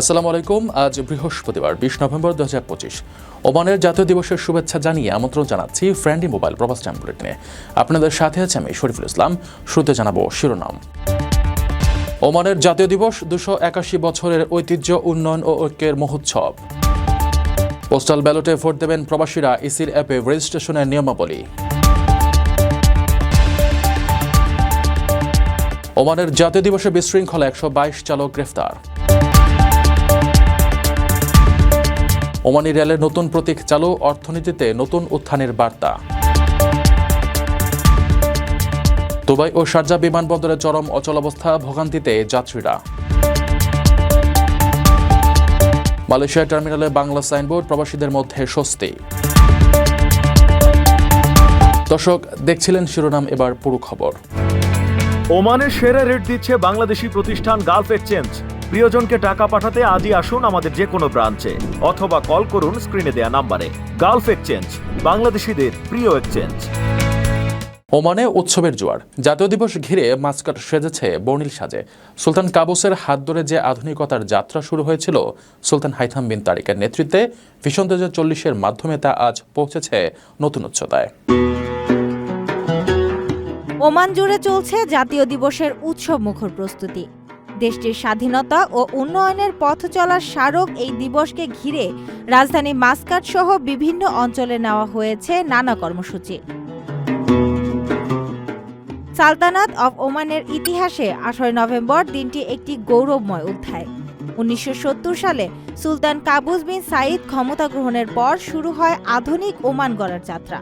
আসসালামু আলাইকুম, আজ বৃহস্পতিবার, বিশ নভেম্বর দু হাজার পঁচিশ। ওমানের জাতীয় দিবসের শুভেচ্ছা জানিয়ে আমন্ত্রণ জানাচ্ছি ফ্রেন্ডলি মোবাইল প্রবাস টাইম বুলেটিনে আপনাদের সাথে আছে আমি, শরীফুল ইসলাম। শুরুতে জানাব শিরোনাম। ওমানের জাতীয় দিবস দুশো একাশি বছরের ঐতিহ্য, উন্নয়ন ও ঐক্যের মহোৎসব। পোস্টাল ব্যালটে ভোট দেবেন প্রবাসীরা ইসির অ্যাপে রেজিস্ট্রেশনের নিয়মাবলী। ওমানের জাতীয় দিবসে বিশৃঙ্খলা একশো বাইশ চালক গ্রেফতার। ওমানি রেলের নতুন প্রতীক চালু অর্থনীতিতে নতুন উত্থানের বার্তা। দুবাই ও শারজা বিমানবন্দরে চরম অচলাবস্থা ভোগান্তিতে যাত্রীরা। মালয়েশিয়া টার্মিনালে বাংলা সাইনবোর্ড প্রবাসীদের মধ্যে স্বস্তি। দর্শক, দেখছিলেন শিরোনাম, এবার পুরো খবর। ওমানের সেরা রেট দিচ্ছে বাংলাদেশি প্রতিষ্ঠান গালফ এক্সচেঞ্জ। প্রিয়জনকে টাকা পাঠাতে আজই আসুন আমাদের যে কোনো ব্রাঞ্চে অথবা কল করুন স্ক্রিনে দেয়া নাম্বারে। গালফ এক্সচেঞ্জ বাংলাদেশিদের প্রিয় এক্সচেঞ্জ। ওমানে উৎসবের জোয়ার জাতীয় দিবস ঘিরে মাস্কাট সেজেছে বর্ণিল সাজে। সুলতান কাবুসের হাত ধরে যে আধুনিকতার যাত্রা শুরু হয়েছিল সুলতান হাইথাম বিন তারিকের নেতৃত্বে ভীষণ দু চল্লিশের মাধ্যমে তা আজ পৌঁছেছে নতুন উচ্চতায়। ওমান জুড়ে চলছে জাতীয় দিবসের উৎসব মুখর প্রস্তুতি। দেশটির স্বাধীনতা ও উন্নয়নের পথ চলার স্মারক এই দিবসকে ঘিরে রাজধানী মাস্কাট সহ বিভিন্ন অঞ্চলে নেওয়া হয়েছে নানা কর্মসূচি। সালতানাত অব ওমানের ইতিহাসে আঠারোই নভেম্বর দিনটি একটি গৌরবময় অধ্যায়। উনিশশো সত্তর সালে সুলতান কাবুজ বিন সাইদ ক্ষমতা গ্রহণের পর শুরু হয় আধুনিক ওমান গড়ার যাত্রা।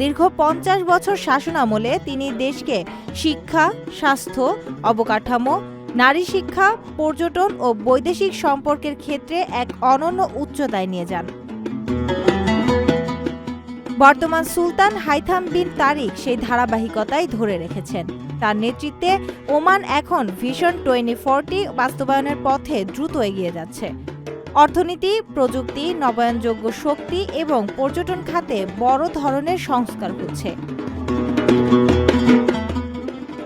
দীর্ঘ পঞ্চাশ বছর শাসনামলে তিনি দেশকে শিক্ষা, স্বাস্থ্য, অবকাঠামো, নারী শিক্ষা, পর্যটন ও বৈদেশিক সম্পর্কের ক্ষেত্রে এক অনন্য উচ্চতায় নিয়ে যান। বর্তমান সুলতান হাইথাম বিন তারিক সেই ধারাবাহিকতাই ধরে রেখেছেন। তার নেতৃত্বে ওমান এখন ভিশন টোয়েন্টি ফোরটি বাস্তবায়নের পথে দ্রুত এগিয়ে যাচ্ছে। অর্থনীতি, প্রযুক্তি, নবায়নযোগ্য শক্তি এবং পর্যটন খাতে বড় ধরনের সংস্কার হচ্ছে।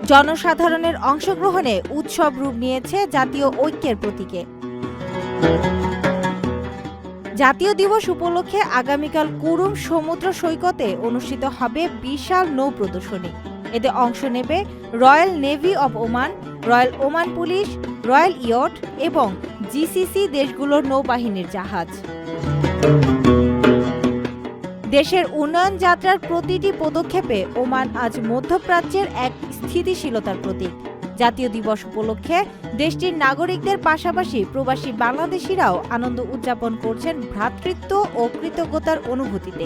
জনসাধারণের অংশগ্রহণে উৎসব রূপ নিয়েছে জাতীয় ঐক্যের প্রতীকে। জাতীয় দিবস উপলক্ষে আগামীকাল কুরুম সমুদ্র সৈকতে অনুষ্ঠিত হবে বিশাল নৌ প্রদর্শনী। এতে অংশ নেবে royal navy of Oman, royal Oman police royal yacht এবং জিসিসি দেশগুলোর নৌবাহিনীর জাহাজ। দেশের উন্নয়ন যাত্রার প্রতিটি পদক্ষেপে ওমান আজ মধ্যপ্রাচ্যের এক স্থিতিশীলতার প্রতীক। জাতীয় দিবস উপলক্ষে দেশটির নাগরিকদের পাশাপাশি প্রবাসী বাংলাদেশিরাও আনন্দ উদযাপন করছেন ভ্রাতৃত্ব ও কৃতজ্ঞতার অনুভূতিতে।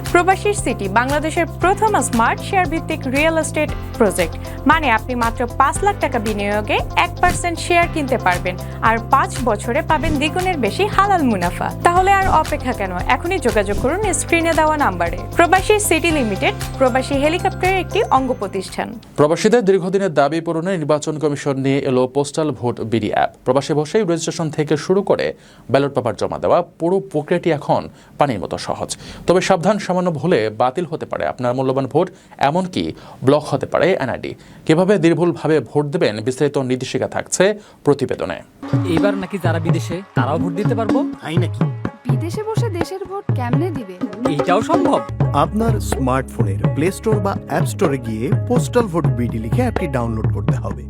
প্রবাসীর সিটি, বাংলাদেশের প্রথম স্মার্ট শেয়ার ভিত্তিক রিয়েল এস্টেট প্রজেক্ট। মানে আপনি মাত্র পাঁচ লাখ টাকা বিনিয়োগে এক পার্সেন্ট শেয়ার কিনতে পারবেন আর পাঁচ বছরে পাবেন দ্বিগুণের বেশি হালাল মুনাফা। তাহলে আর অপেক্ষা কেন? এখনই যোগাযোগ করুন স্ক্রিনে দেওয়া নাম্বারে। প্রবাসী সিটি লিমিটেড, প্রবাসী হেলিকপ্টারের একটি অঙ্গ প্রতিষ্ঠান। প্রবাসীদের দীর্ঘদিনের দাবি পূরণে নির্বাচন কমিশন নিয়ে এলো পোস্টাল ভোট বিডি অ্যাপ। প্রবাসী বসেই রেজিস্ট্রেশন থেকে শুরু করে ব্যালট পেপার জমা দেওয়া পুরো প্রক্রিয়াটি এখন পানির মতো সহজ। তবে সাবধান, সামান্য ভুলে বাতিল হতে পারে আপনার মূল্যবান ভোট এমনকি ব্লক হতে পারে এনআইডি কীভাবে নির্ভুলভাবে ভোট দেবেন বিস্তারিত নির্দেশিকা থাকছে প্রতিবেদনে। এবার নাকি যারা বিদেশে তারাও ভোট দিতে পারব? তাই নাকি? বিদেশে বসে দেশের ভোট কেমনে দিবে? এইটাও সম্ভব। আপনার স্মার্টফোনের প্লে স্টোর বা অ্যাপ স্টোরে গিয়ে পোস্টাল ভোট বিডি লিখে অ্যাপটি ডাউনলোড করতে হবে।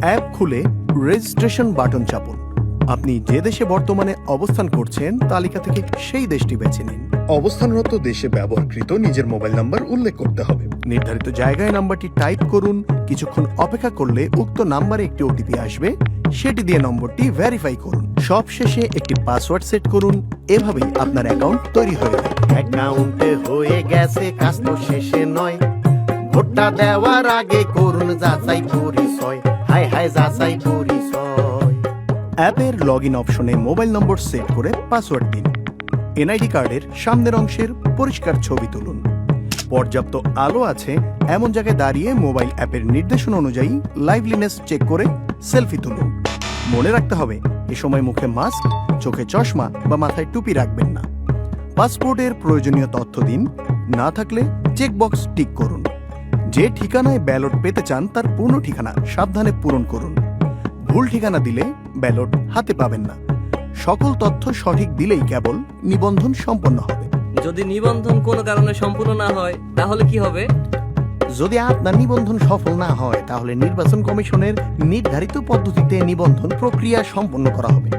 অ্যাপ খুলে রেজিস্ট্রেশন বাটন চাপুন। আপনি যে দেশে বর্তমানে অবস্থান করছেন তালিকা থেকে সেই দেশটি বেছে নিন। অবস্থানরত দেশে ব্যবহৃত নিজের মোবাইল নাম্বার উল্লেখ করতে হবে। নির্ধারিত জায়গায় নাম্বারটি টাইপ করুন। কিছুক্ষণ অপেক্ষা করলে উক্ত নাম্বারে একটি ওটিপি আসবে। সেটি দিয়ে নম্বরটি ভেরিফাই করুন। সবশেষে একটি পাসওয়ার্ড সেট করুন। এভাবেই আপনার অ্যাকাউন্ট তৈরি হয়ে যাবে অ্যাকাউন্টে হয়ে গেছে কাজ তো শেষে নয়। ভোটটা দেওয়ার আগে করুন যাচাই পরিচয়। হাই হাই যাচাই পরিচয় অ্যাপের লগ ইন অপশনে মোবাইল নম্বর সেট করে পাসওয়ার্ড দিন। এনআইডি কার্ডের সামনের অংশের পরিষ্কার ছবি তুলুন। পর্যাপ্ত আলো আছে এমন জায়গায় দাঁড়িয়ে মোবাইল অ্যাপের নির্দেশনা অনুযায়ী লাইভলিনেস চেক করে সেলফি তুলুন। মনে রাখতে হবে, এ সময় মুখে মাস্ক চোখে চশমা বা মাথায় টুপি রাখবেন না। পাসপোর্টের প্রয়োজনীয় তথ্য দিন, না থাকলে চেকবক্স টিক করুন। যে ঠিকানায় ব্যালট পেতে চান তার পূর্ণ ঠিকানা সাবধানে পূরণ করুন। ভুল ঠিকানা দিলে ব্যালট হাতে পাবেন না। সকল তথ্য সঠিক দিলেই কেবল নিবন্ধন সম্পন্ন হবে। যদি নিবন্ধন কোনো কারণে সম্পূর্ণ না হয় তাহলে কি হবে? যদি আপনার নিবন্ধন সফল না হয় তাহলে নির্বাচন কমিশনের নির্ধারিত পদ্ধতিতে নিবন্ধন প্রক্রিয়া সম্পন্ন করা হবে।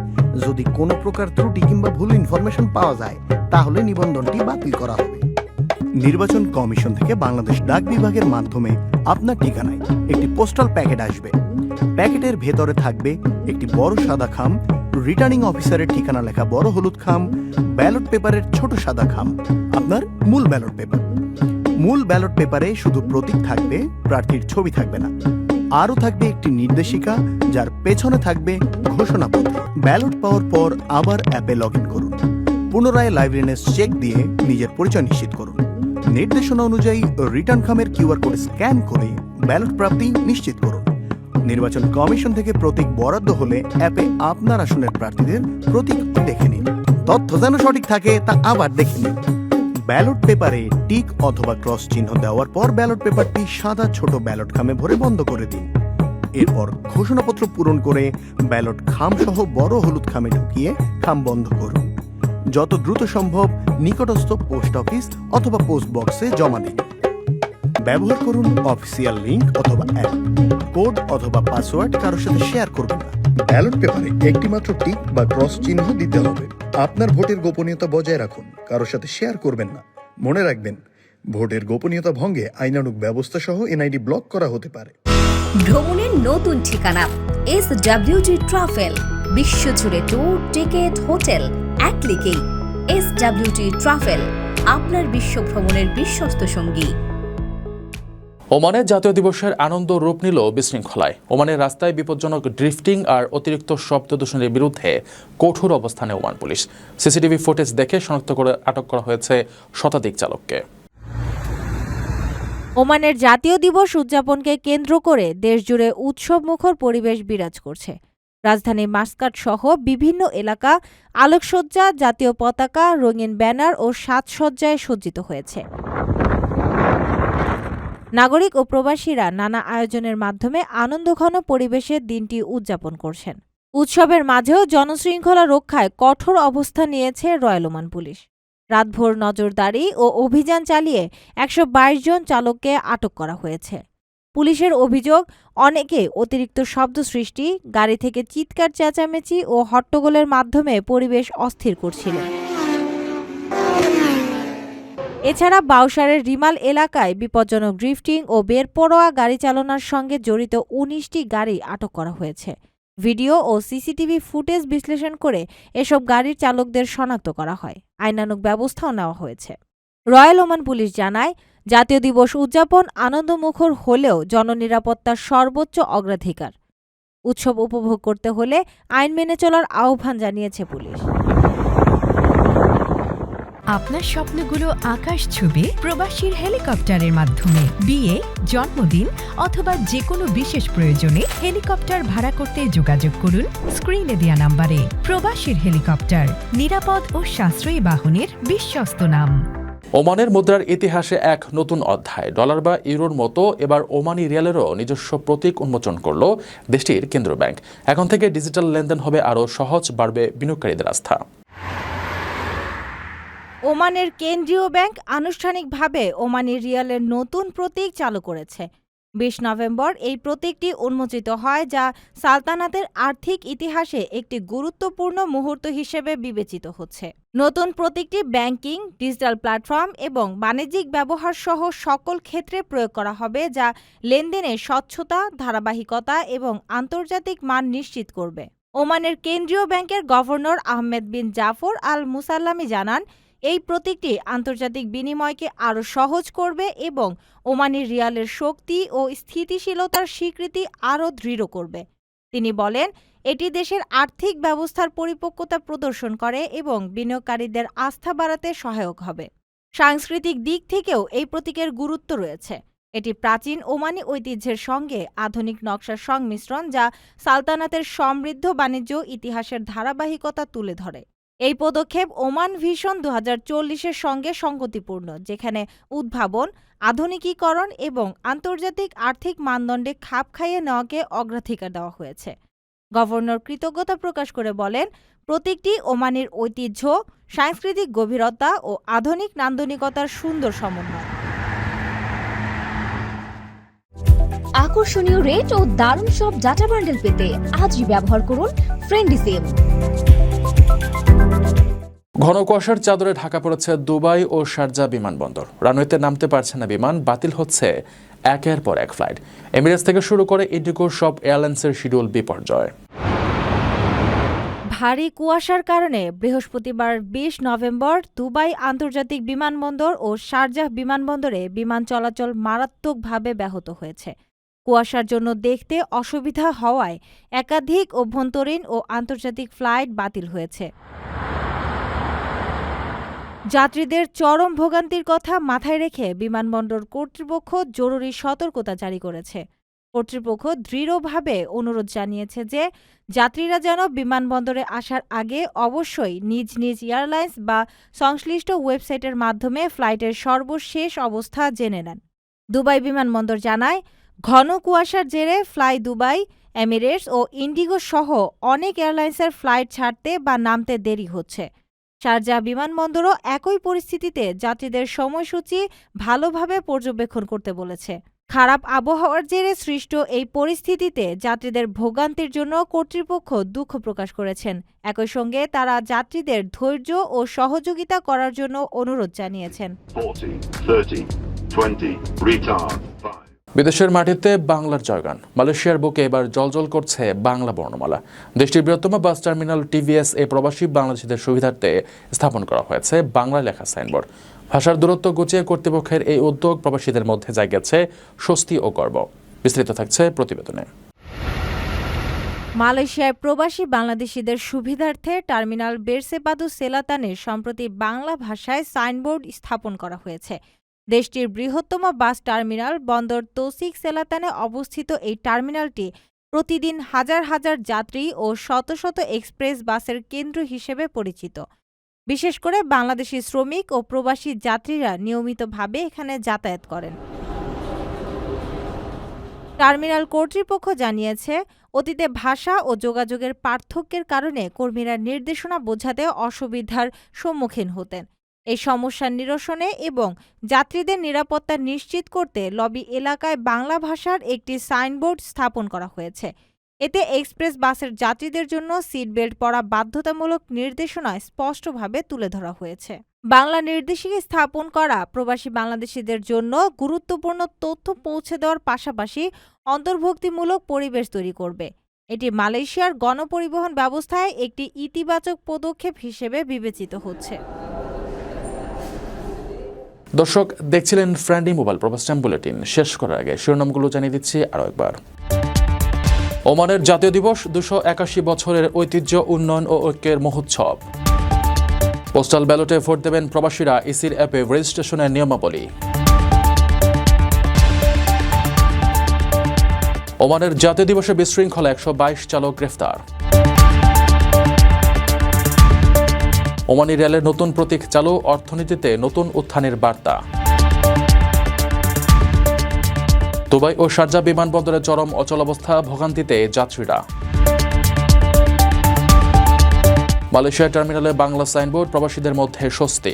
যদি কোনো প্রকার ত্রুটি কিংবা ভুল ইনফরমেশন পাওয়া যায় তাহলে নিবন্ধনটি বাতিল করা হবে। নির্বাচন কমিশন থেকে বাংলাদেশ ডাক বিভাগের মাধ্যমে আপনার ঠিকানায় একটি পোস্টাল প্যাকেট আসবে। প্যাকেটের ভেতরে থাকবে একটি বড় সাদা খাম, রিটার্নিং অফিসারের ঠিকানা লেখা বড় হলুদ খাম, ব্যালট পেপারের ছোট সাদা খাম, আপনার মূল ব্যালট পেপার। মূল ব্যালট পেপারে শুধু প্রতীক থাকবে, প্রার্থীর ছবি থাকবে না। আরও থাকবে একটি নির্দেশিকা, যার পেছনে থাকবে ঘোষণাপত্র। ব্যালট পাওয়ার পর আবার অ্যাপে লগ করুন। পুনরায় লাইভলিনেস চেক দিয়ে নিজের পরিচয় নিশ্চিত করুন। নির্দেশনা অনুযায়ী রিটার্ন খামের কিউআর কোড স্ক্যান করে ব্যালট প্রাপ্তি নিশ্চিত করুন। নির্বাচন কমিশন থেকে প্রতীক বরাদ্দ হলে অ্যাপে আপনার আসনের প্রার্থীদের প্রতীক দেখে নিন। তথ্য যেন সঠিক থাকে তা আবার দেখে নিন। ব্যালট পেপারে টিক অথবা ক্রস চিহ্ন দেওয়ার পর ব্যালট পেপারটি সাদা ছোট ব্যালট খামে ভরে বন্ধ করে দিন। এরপর ঘোষণাপত্র পূরণ করে ব্যালট খাম সহ বড় হলুদ খামে ঢুকিয়ে খাম বন্ধ করুন। যত দ্রুত সম্ভব নিকটস্থ পোস্ট অফিস অথবা পোস্ট বক্সে জমা দিন। ব্যবহার করুন অফিসিয়াল লিংক অথবা অ্যাপ কোড অথবা পাসওয়ার্ড কারোর সাথে শেয়ার করবেন না। ব্যালট পেপারে একটি মাত্র টিক বা ক্রস চিহ্ন দিতে হবে। আপনার ভোটের গোপনীয়তা বজায় রাখুন কারোর সাথে শেয়ার করবেন না। মনে রাখবেন ভোটের গোপনীয়তা ভঙ্গে আইনানুগ ব্যবস্থা সহ এনআইডি ব্লক করা হতে পারে। ভ্রমণের নতুন ঠিকানা এস ডাব্লিউজি ট্রাভেল বিশ্বজুড়ে ট্যুর টিকেট হোটেল এক ক্লিকেই এস ডাব্লিউটি ট্রাভেল আপনার বিশ্ব ভ্রমণের বিশ্বস্ত সঙ্গী। ওমানের জাতীয় দিবসের আনন্দ রূপ নিল বিশৃঙ্খলায়। ওমানের রাস্তায় বিপজ্জনক ড্রিফটিং আর অতিরিক্ত শব্দ দূষণের বিরুদ্ধে কঠোর অবস্থানে ওমান পুলিশ। সিসিটিভি ফুটেজ দেখে শনাক্ত করে আটক করা হয়েছে শতাধিক চালককে। ওমানের জাতীয় দিবস উদযাপনকে কেন্দ্র করে দেশজুড়ে উৎসবমুখর পরিবেশ বিরাজ করছে। রাজধানী মাস্কাট সহ বিভিন্ন এলাকা আলোকসজ্জা, জাতীয় পতাকা, রঙিন ব্যানার ও সাজসজ্জায় সজ্জিত হয়েছে। নাগরিক ও প্রবাসীরা নানা আয়োজনের মাধ্যমে আনন্দঘন পরিবেশে দিনটি উদযাপন করছেন। উৎসবের মাঝেও জনশৃঙ্খলা রক্ষায় কঠোর অবস্থান নিয়েছে রয়্যাল ওমান পুলিশ। রাতভর নজরদারি ও অভিযান চালিয়ে একশো বাইশ জন চালককে আটক করা হয়েছে। পুলিশের অভিযোগ, অনেকে অতিরিক্ত শব্দ সৃষ্টি, গাড়ি থেকে চিৎকার, চেঁচামেচি ও হট্টগোলের মাধ্যমে পরিবেশ অস্থির করছিল। এছাড়া বাউসারের রিমাল এলাকায় বিপজ্জনক ড্রিফটিং ও বেরপরোয়া গাড়ি চালনার সঙ্গে জড়িত উনিশটি গাড়ি আটক করা হয়েছে। ভিডিও ও সিসিটিভি ফুটেজ বিশ্লেষণ করে এসব গাড়ির চালকদের শনাক্ত করা হয়। আইনানুক ব্যবস্থাও নেওয়া হয়েছে। রয়্যাল ওমান পুলিশ জানায় জাতীয় দিবস উদযাপন আনন্দমুখর হলেও জননিরাপত্তার সর্বোচ্চ অগ্রাধিকার। উৎসব উপভোগ করতে হলে আইন মেনে চলার আহ্বান জানিয়েছে পুলিশ। আপনার স্বপ্নগুলো আকাশ ছুবে প্রবাসীর হেলিকপ্টারের মাধ্যমে। বিয়ে, জন্মদিন অথবা যে কোনো বিশেষ প্রয়োজনে হেলিকপ্টার ভাড়া করতে যোগাযোগ করুন স্ক্রিনে দেয়া নাম্বারে। প্রবাসীর হেলিকপ্টার, নিরাপদ ও সাশ্রয়ী বাহনের বিশ্বস্ত নাম। ওমানের মুদ্রার ইতিহাসে এক নতুন অধ্যায়। ডলার বা ইউরোর মতো এবার ওমানি রিয়ালেরও নিজস্ব প্রতীক উন্মোচন করল দেশটির কেন্দ্রীয় ব্যাংক। এখন থেকে ডিজিটাল লেনদেন হবে আরও সহজ, বাড়বে বিনিয়োগকারীদের আস্থা। ওমানের কেন্দ্রীয় ব্যাংক আনুষ্ঠানিকভাবে ওমানি রিয়ালের নতুন প্রতীক চালু করেছে। বিশ নভেম্বর এই প্রতীকটি উন্মোচিত হয়, যা সালতানাতের আর্থিক ইতিহাসে একটি গুরুত্বপূর্ণ মুহূর্ত হিসেবে বিবেচিত হচ্ছে। নতুন প্রতীকটি ব্যাংকিং, ডিজিটাল প্ল্যাটফর্ম এবং বাণিজ্যিক ব্যবহার সহ সকল ক্ষেত্রে প্রয়োগ করা হবে, যা লেনদেনের স্বচ্ছতা, ধারাবাহিকতা এবং আন্তর্জাতিক মান নিশ্চিত করবে। ওমানের কেন্দ্রীয় ব্যাংকের governor Ahmed bin Jafar al Musallami জানান এই প্রতীকটি আন্তর্জাতিক বিনিময়কে আরও সহজ করবে এবং ওমানি রিয়ালের শক্তি ও স্থিতিশীলতার স্বীকৃতি আরও দৃঢ় করবে। তিনি বলেন, এটি দেশের আর্থিক ব্যবস্থার পরিপক্কতা প্রদর্শন করে এবং বিনিয়োগকারীদের আস্থা বাড়াতে সহায়ক হবে। সাংস্কৃতিক দিক থেকেও এই প্রতীকের গুরুত্ব রয়েছে। এটি প্রাচীন ওমানি ঐতিহ্যের সঙ্গে আধুনিক নকশার সংমিশ্রণ যা সালতানাতের সমৃদ্ধ বাণিজ্য ইতিহাসের ধারাবাহিকতা তুলে ধরে। এই পদক্ষেপ ওমান ভিশন দু হাজার সঙ্গে সঙ্গতিপূর্ণ, যেখানে উদ্ভাবন, আধুনিকীকরণ এবং আন্তর্জাতিক আর্থিক মানদণ্ডে খাপ খাইয়ে নেওয়াকে অগ্রাধিকার দেওয়া হয়েছে। গভর্নর কৃতজ্ঞতা প্রকাশ করে বলেন, প্রতীকটি ওমানের ঐতিহ্য, সাংস্কৃতিক গভীরতা ও আধুনিক নান্দনিকতার সুন্দর সমন্বয়। আকর্ষণীয় রেট ও দারুণ সব ডাটা বান্ডেল পেতে আজই ব্যবহার করুন ফ্রেন্ডি সিম ঘন কুয়াশার চাদরে ঢাকা পড়েছে দুবাই ও শারজা বিমানবন্দর। রানওয়েতে নামতে পারছে না বিমান, বাতিল হচ্ছে একের পর এক ফ্লাইট। এমিরেটস থেকে শুরু করে ইন্ডিগো সব এয়ারলাইন্সের শিডিউল বিপর্যয়। ভারী কুয়াশার কারণে বৃহস্পতিবার বিশ নভেম্বর দুবাই আন্তর্জাতিক বিমানবন্দর ও শারজাহ বিমানবন্দরে বিমান চলাচল মারাত্মকভাবে ব্যাহত হয়েছে। কুয়াশার জন্য দেখতে অসুবিধা হওয়ায় একাধিক অভ্যন্তরীণ ও আন্তর্জাতিক ফ্লাইট বাতিল হয়েছে। যাত্রীদের চরম ভোগান্তির কথা মাথায় রেখে বিমানবন্দর কর্তৃপক্ষ জরুরি সতর্কতা জারি করেছে। কর্তৃপক্ষ দৃঢ়ভাবে অনুরোধ জানিয়েছে যে, যাত্রীরা যেন বিমানবন্দরে আসার আগে অবশ্যই নিজ নিজ এয়ারলাইন্স বা সংশ্লিষ্ট ওয়েবসাইটের মাধ্যমে ফ্লাইটের সর্বশেষ অবস্থা জেনে নেন। দুবাই বিমানবন্দর জানায়, ঘন কুয়াশার জেরে ফ্লাই দুবাই, এমিরেটস ও ইন্ডিগো সহ অনেক এয়ারলাইন্সের ফ্লাইট ছাড়তে বা নামতে দেরি হচ্ছে। শারজাহ বিমানবন্দরও একই পরিস্থিতিতে যাত্রীদের সময়সূচি ভালোভাবে পর্যবেক্ষণ করতে বলেছে। খারাপ আবহাওয়ার জেরে সৃষ্ট এই পরিস্থিতিতে যাত্রীদের ভোগান্তির জন্য কর্তৃপক্ষ দুঃখ প্রকাশ করেছেন। একই সঙ্গে তারা যাত্রীদের ধৈর্য ও সহযোগিতা করার জন্য অনুরোধ জানিয়েছেন। 40, 30, 20, retard, 5. বিদেশের মাটিতে বাংলার জয়গান। মালয়েশিয়ার বুকে এবার জলজল করছে বাংলা বর্ণমালা। দেশটির বৃহত্তম বাস টার্মিনাল টিভিএস এ প্রবাসী বাংলাদেশিদের সুবিধার্থে স্থাপন করা হয়েছে বাংলা লেখা সাইনবোর্ড। ভাষার দূরত্ব গুছিয়ে কর্তৃপক্ষের এই উদ্যোগ প্রবাসীদের মধ্যে জাগিয়েছে স্বস্তি ও গর্ব। বিস্তৃত থাকছে প্রতিবেদনে। মালয়েশিয়ায় প্রবাসী বাংলাদেশিদের সুবিধার্থে টার্মিনাল বেরসেপাদু সেলাতানে সম্প্রতি বাংলা ভাষায় সাইনবোর্ড স্থাপন করা হয়েছে। দেশটির বৃহত্তম বাস টার্মিনাল বন্দর তৌসিক সেলাতানে অবস্থিত এই টার্মিনালটি প্রতিদিন হাজার হাজার যাত্রী ও শত শত এক্সপ্রেস বাসের কেন্দ্র হিসেবে পরিচিত। বিশেষ করে বাংলাদেশি শ্রমিক ও প্রবাসী যাত্রীরা নিয়মিতভাবে এখানে যাতায়াত করেন। টার্মিনাল কর্তৃপক্ষ জানিয়েছে, অতীতে ভাষা ও যোগাযোগের পার্থক্যের কারণে কর্মীরা নির্দেশনা বোঝাতে অসুবিধার সম্মুখীন হতেন। এই সমস্যার নিরসনে এবং যাত্রীদের নিরাপত্তা নিশ্চিত করতে লবি এলাকায় বাংলা ভাষার একটি সাইনবোর্ড স্থাপন করা হয়েছে। এতে এক্সপ্রেস বাসের যাত্রীদের জন্য সিট বেল্ট পরা বাধ্যতামূলক নির্দেশনায় স্পষ্টভাবে তুলে ধরা হয়েছে। বাংলা নির্দেশিকা স্থাপন করা প্রবাসী বাংলাদেশিদের জন্য গুরুত্বপূর্ণ তথ্য পৌঁছে দেওয়ার পাশাপাশি অন্তর্ভুক্তিমূলক পরিবেশ তৈরি করবে। এটি মালয়েশিয়ার গণপরিবহন ব্যবস্থায় একটি ইতিবাচক পদক্ষেপ হিসেবে বিবেচিত হচ্ছে। দর্শক, দেখছিলেন ফ্রেন্ডি মোবাইল প্রবাস্টাম বুলেটিন শেষ করার আগে শিরোনামগুলো জানিয়ে দিচ্ছি আরও একবার। ওমানের জাতীয় দিবস, দুশো একাশি বছরের ঐতিহ্য, উন্নয়ন ও ঐক্যের মহোৎসব। পোস্টাল ব্যালটে ভোট দেবেন প্রবাসীরা ইসির অ্যাপে রেজিস্ট্রেশনের নিয়মাবলী। ওমানের জাতীয় দিবসে বিশৃঙ্খলা একশো বাইশ চালক গ্রেফতার। ওমানি রেলের নতুন প্রতীক চালু অর্থনীতিতে নতুন উত্থানের বার্তা। দুবাই ও শারজা বিমানবন্দরে চরম অচলাবস্থা ভোগান্তিতে যাত্রীরা। মালয়েশিয়া টার্মিনালে বাংলা সাইনবোর্ড প্রবাসীদের মধ্যে স্বস্তি।